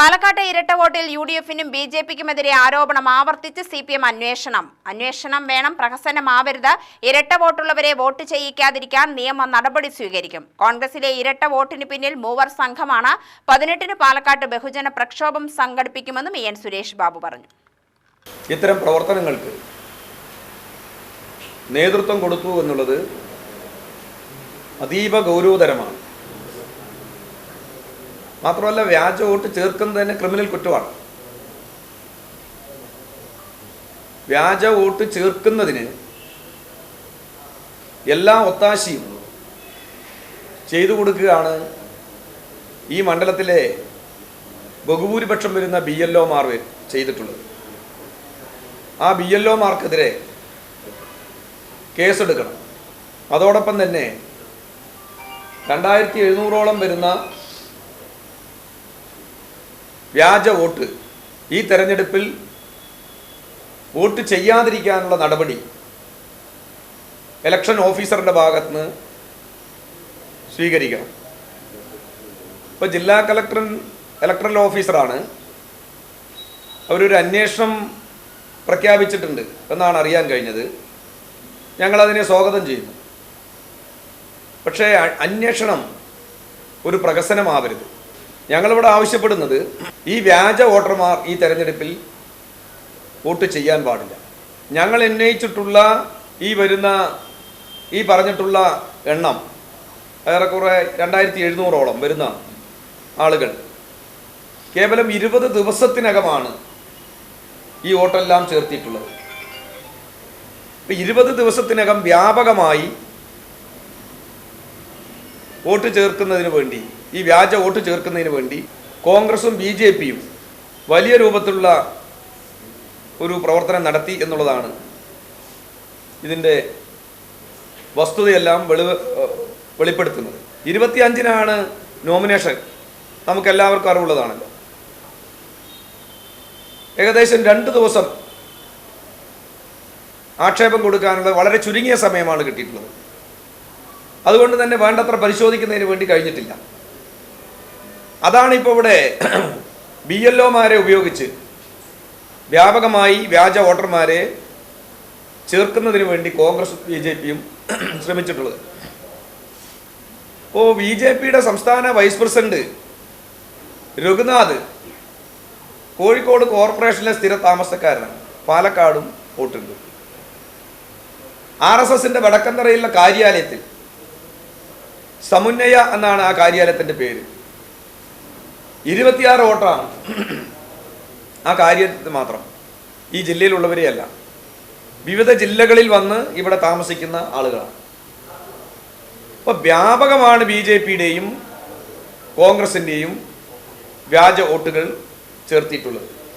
പാലക്കാട്ടെ ഇരട്ട വോട്ടിൽ യു ഡി എഫിനും ബി ജെ പിക്കുമെതിരെ ആരോപണം ആവർത്തിച്ച് സി പി എം അന്വേഷണം. അന്വേഷണം വേണം പ്രഹസനമാവരുത്. ഇരട്ട വോട്ടുള്ളവരെ വോട്ട് ചെയ്യിക്കാതിരിക്കാൻ നിയമ നടപടി സ്വീകരിക്കും. കോൺഗ്രസിലെ ഇരട്ട വോട്ടിന് പിന്നിൽ മൂവർ സംഘമാണ്. പതിനെട്ടിന് പാലക്കാട്ട് ബഹുജന പ്രക്ഷോഭം സംഘടിപ്പിക്കുമെന്നും ഇ എൻ സുരേഷ് ബാബു പറഞ്ഞു. ഇത്തരം പ്രവർത്തനങ്ങൾക്ക് നേതൃത്വം കൊടുത്തു എന്നുള്ളത് അതീവ ഗൗരവതരമാണ്. മാത്രമല്ല വ്യാജ വോട്ട് ചേർക്കുന്നത് തന്നെ ക്രിമിനൽ കുറ്റമാണ്. വ്യാജ വോട്ട് ചേർക്കുന്നതിന് എല്ലാ ഒത്താശയും ചെയ്തു കൊടുക്കുകയാണ് ഈ മണ്ഡലത്തിലെ ബഹുഭൂരിപക്ഷം വരുന്ന ബി എൽ ഒമാർ ചെയ്തിട്ടുള്ളത്. ആ ബി എൽ ഒമാർക്കെതിരെ കേസെടുക്കണം. അതോടൊപ്പം തന്നെ രണ്ടായിരത്തി എഴുന്നൂറോളം വരുന്ന വ്യാജ വോട്ട്. ഈ തെരഞ്ഞെടുപ്പിൽ വോട്ട് ചെയ്യാതിരിക്കാനുള്ള നടപടി ഇലക്ഷൻ ഓഫീസറിന്റെ ഭാഗത്ത് നിന്ന് സ്വീകരിക്കണം. ഇപ്പോൾ ജില്ലാ കളക്ടർ ഇലക്ട്രൽ ഓഫീസറാണ് അവരൊരു അന്വേഷണം പ്രഖ്യാപിച്ചിട്ടുണ്ട് എന്നാണ് അറിയാൻ കഴിഞ്ഞത്. ഞങ്ങളതിനെ സ്വാഗതം ചെയ്യുന്നു. പക്ഷേ അന്വേഷണം ഒരു പ്രഹസനമാവരുത്. ഞങ്ങളിവിടെ ആവശ്യപ്പെടുന്നത് ഈ വ്യാജ വോട്ടർമാർ ഈ തെരഞ്ഞെടുപ്പിൽ വോട്ട് ചെയ്യാൻ പാടില്ല. ഞങ്ങൾ ഉന്നയിച്ചിട്ടുള്ള ഈ വരുന്ന ഈ പറഞ്ഞിട്ടുള്ള എണ്ണം ഏറെക്കുറെ രണ്ടായിരത്തി എഴുന്നൂറോളം വരുന്ന ആളുകൾ കേവലം ഇരുപത് ദിവസത്തിനകമാണ് ഈ വോട്ടെല്ലാം ചേർത്തിയിട്ടുള്ളത്. ഇപ്പം ഇരുപത് ദിവസത്തിനകം വ്യാപകമായി വോട്ട് ചേർക്കുന്നതിന് വേണ്ടി ഈ വ്യാജ വോട്ട് ചേർക്കുന്നതിന് വേണ്ടി കോൺഗ്രസും ബി ജെ പിയും വലിയ രൂപത്തിലുള്ള ഒരു പ്രവർത്തനം നടത്തി എന്നുള്ളതാണ് ഇതിന്റെ വസ്തുതയെല്ലാം വെളി വെളിപ്പെടുത്തുന്നത്. ഇരുപത്തിയഞ്ചിനാണ് നോമിനേഷൻ. നമുക്കെല്ലാവർക്കും അറിവുള്ളതാണല്ലോ. ഏകദേശം രണ്ട് ദിവസം ആക്ഷേപം കൊടുക്കാനുള്ള വളരെ ചുരുങ്ങിയ സമയമാണ് കിട്ടിയിട്ടുള്ളത്. അതുകൊണ്ട് തന്നെ വേണ്ടത്ര പരിശോധിക്കുന്നതിന് വേണ്ടി കഴിഞ്ഞിട്ടില്ല. അതാണ് ഇപ്പോൾ ഇവിടെ ബി എൽ ഒമാരെ ഉപയോഗിച്ച് വ്യാപകമായി വ്യാജ വോട്ടർമാരെ ചേർക്കുന്നതിന് വേണ്ടി കോൺഗ്രസ് ബി ജെ പിയും ശ്രമിച്ചിട്ടുള്ളത്. ഇപ്പോൾ ബി ജെ പിയുടെ സംസ്ഥാന വൈസ് പ്രസിഡന്റ് രഘുനാഥ് കോഴിക്കോട് കോർപ്പറേഷനിലെ സ്ഥിര താമസക്കാരനാണ്. പാലക്കാടും വോട്ടുണ്ട്. ആർ എസ് എസിന്റെ വടക്കന്തറയിലെ കാര്യാലയത്തിൽ സമുന്നയ എന്നാണ് ആ കാര്യാലയത്തിന്റെ പേര്. ഇരുപത്തിയാറ് വോട്ടാണ് ആ കാര്യത്തിൽ മാത്രം. ഈ ജില്ലയിലുള്ളവരെയല്ല വിവിധ ജില്ലകളിൽ വന്ന് ഇവിടെ താമസിക്കുന്ന ആളുകളാണ്. അപ്പോൾ വ്യാപകമാണ് ബി ജെ പിയുടെയും കോൺഗ്രസിന്റെയും വ്യാജ വോട്ടുകൾ ചേർത്തിയിട്ടുള്ളത്